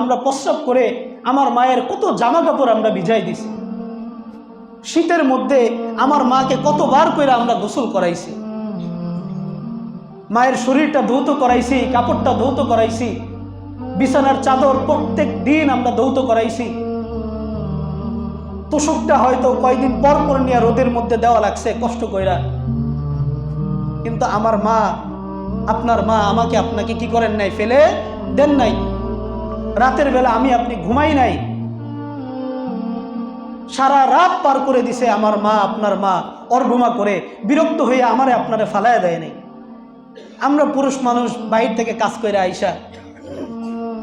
আমরা প্রস্রাব করে আমার মায়ের কত জামা কাপড় আমরা ভিজাই দিছি। শীতের মধ্যে আমার মাকে কতবার করে আমরা গোসল করাইছি। মায়ের শরীরটা ধৌত করাইছি, কাপড়টা ধৌত করাইছি, বিছানার চাদর প্রত্যেক দিন আমরা ধৌত করাইছি। তোষকটা হয়তো কয়দিন পর পর নিয়ে রোদের মধ্যে দেওয়া লাগছে, কষ্ট কইরা। কিন্তু আমার মা, আপনার মা আমাকে আপনাকে কি করেন নাই, ফেলে দেন নাই? রাতের বেলা আমি আপনি ঘুমাই নাই। সারা রাত পার করে দিছে আমার মা, আপনার মা, অর্ঘুমা করে বিরক্ত হয়ে আমারে আপনারে ফালায় দেয় নাই। আমরা পুরুষ মানুষ বাইর থেকে কাজ করে আইসা,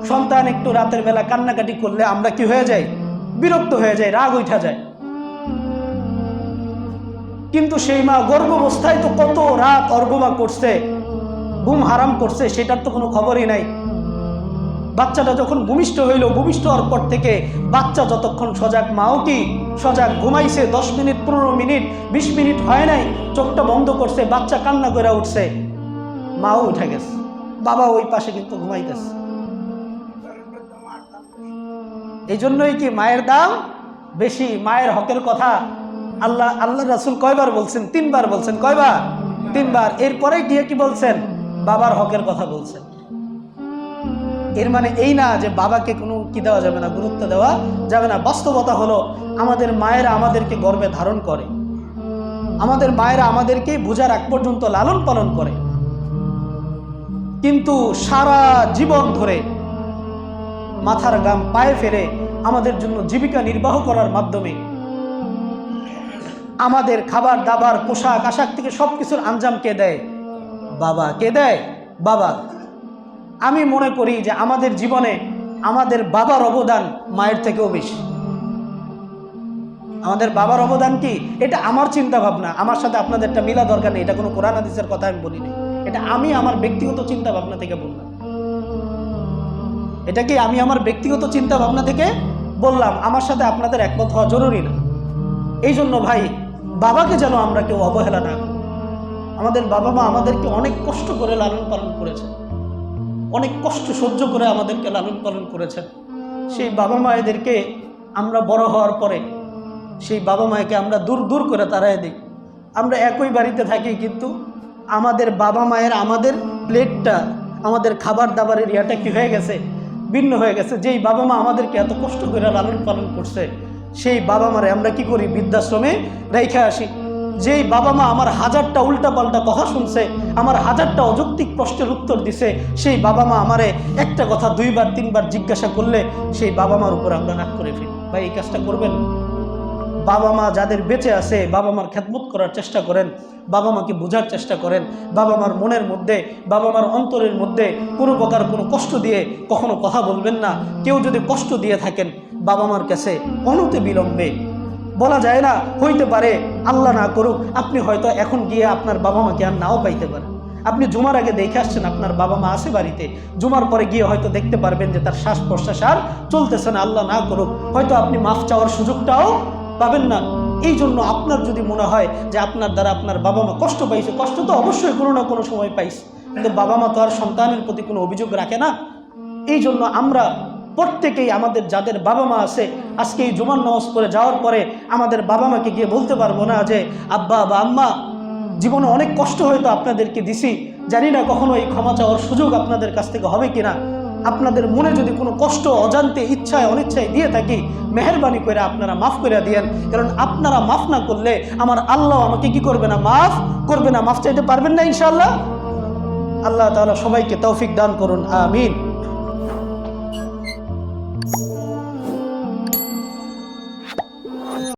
সন্তান একটু রাতের বেলা কান্নাকাটি করলে আমরা কি হয়ে যাই? বিরক্ত হয়ে যায় রাগ উঠা যায়। কিন্তু সেই মা গর্ভাবস্থায় তো কত রাত অর্ঘমা করছে, ঘুম হারাম করছে, সেটার তো কোনো খবরই নাই। বাচ্চাটা যখন ভূমিষ্ঠ হইল, ভূমিষ্ঠ হওয়ার পর থেকে বাচ্চা যতক্ষণ সজাগ মাও কি সজাগ ঘুমাইছে, দশ মিনিট, পনেরো মিনিট, বিশ মিনিট হয় নাই, চোখটা বন্ধ করছে, বাচ্চা কান্না করে উঠছে মাও উঠে গেছে, বাবা ওই পাশে কিন্তু ঘুমাইতেছে। এই জন্যই কি মায়ের দাম বেশি? মায়ের হকের কথা আল্লাহ আল্লাহ রাসুল কয়বার বলছেন? তিনবার বলছেন, কয়বার? তিনবার। এরপরে গিয়ে কি বলছেন? বাবার হকের কথা বলছেন। এর মানে এই না যে বাবাকে কোনো কি দেওয়া যাবে না, গুরুত্ব দেওয়া যাবে না। বাস্তবতা হলো, আমাদের মায়েরা আমাদেরকে গর্বে ধারণ করে। আমাদের মায়েরা আমাদেরকে বোঝার আগ পর্যন্ত লালন পালন করে। কিন্তু সারা জীবন ধরে মাথার গাম পায়ে ফেলে আমাদের জন্য জীবিকা নির্বাহ করার মাধ্যমে আমাদের খাবার, দাবার, পোশাক, আশাক থেকে সব কিছুর আঞ্জাম কে দেয়? বাবা কে দেয়? বাবা। আমি মনে করি যে আমাদের জীবনে আমাদের বাবার অবদান মায়ের থেকেও বেশি। আমাদের বাবার অবদান কি? এটা আমার চিন্তা ভাবনা আমার সাথে আপনাদেরটা মিলা দরকার নেই। এটা কোনো কোরআন হাদিসের কথা আমি বলিনি এটা আমি আমার ব্যক্তিগত চিন্তা ভাবনা থেকে বললাম। এটা কি আমি আমার ব্যক্তিগত চিন্তা ভাবনা থেকে বললাম? আমার সাথে আপনাদের একমত হওয়া জরুরি না। এই জন্য ভাই, বাবাকে যেন আমরা কেউ অবহেলা না আমাদের বাবা মা আমাদেরকে অনেক কষ্ট করে লালন পালন করেছে অনেক কষ্ট সহ্য করে আমাদেরকে লালন পালন করেছেন। সেই বাবা মায়েদেরকে আমরা বড় হওয়ার পরে সেই বাবা মায়েকে আমরা দূর দূর করে তাড়াই দিই। আমরা একই বাড়িতে থাকি কিন্তু আমাদের বাবা মায়ের আমাদের প্লেটটা, আমাদের খাবার দাবারের ইয়াটা কি হয়ে গেছে? ভিন্ন হয়ে গেছে। যেই বাবা মা আমাদেরকে এত কষ্ট করে লালন পালন করছে, সেই বাবা মারে আমরা কি করি? বৃদ্ধাশ্রমে রেখে আসি। যেই বাবা মা আমার হাজারটা উল্টা পাল্টা কথা শুনছে, আমার হাজারটা অযৌক্তিক প্রশ্নের উত্তর দিছে, সেই বাবা মা আমারে একটা কথা দুইবার, তিনবার জিজ্ঞাসা করলে সেই বাবা মার উপর আমরা রাগ করে ফেলি। ভাই, এই কাজটা করবেন? বাবা মা যাদের বেঁচে আছে, বাবা মার খেদমত করার চেষ্টা করেন, বাবা মাকে বোঝার চেষ্টা করেন, বাবা মার মনের মধ্যে, বাবা মার অন্তরের মধ্যে কোনো প্রকার কোনো কষ্ট দিয়ে কখনো কথা বলবেন না। কেউ যদি কষ্ট দিয়ে থাকেন, বাবা মার কাছে অনতে বিলম্বে বলা যায় না, হইতে পারে, আল্লাহ না করুক, আপনি হয়তো এখন গিয়ে আপনার বাবা মাকে আর নাও পাইতে পারেন। আপনি জুমার আগে দেখে আসছেন আপনার বাবা মা আছে বাড়িতে। জুমার পরে গিয়ে হয়তো দেখতে পারবেন যে তার শ্বাস প্রশ্বাস আর চলতেছে না, আল্লাহ না করুক। হয়তো আপনি মাফ চাওয়ার সুযোগটাও পাবেন না। এই জন্য আপনার যদি মনে হয় যে আপনার দ্বারা আপনার বাবা মা কষ্ট পাইছে, কষ্ট তো অবশ্যই কোনো না কোনো সময় পাইছে। কিন্তু বাবা মা তো আর সন্তানের প্রতি কোনো অভিযোগ রাখে না। এই জন্য আমরা প্রত্যেকেই আমাদের যাদের বাবা মা আছে আজকে এই জুমার নামাজ পড়ে যাওয়ার পরে আমাদের বাবা মাকে গিয়ে বলতে পারব না যে, আব্বা বা আম্মা, জীবনে অনেক কষ্ট হয়তো আপনাদেরকে দিছি। জানি না কখনো এই ক্ষমা চাওয়ার সুযোগ আপনাদের কাছ থেকে হবে কিনা। আপনাদের মনে যদি কোনো কষ্ট, অজান্তে, ইচ্ছায়, অনিচ্ছায় দিয়ে থাকি, মেহরবানি করে আপনারা মাফ করে দিয়েন। কারণ আপনারা মাফ না করলে আমার আল্লাহ আমাকে কি করবে না? মাফ করবে না। মাফ চাইতে পারবেন না ইনশাল্লাহ আল্লাহ তাআলা সবাইকে তৌফিক দান করুন। আমিন।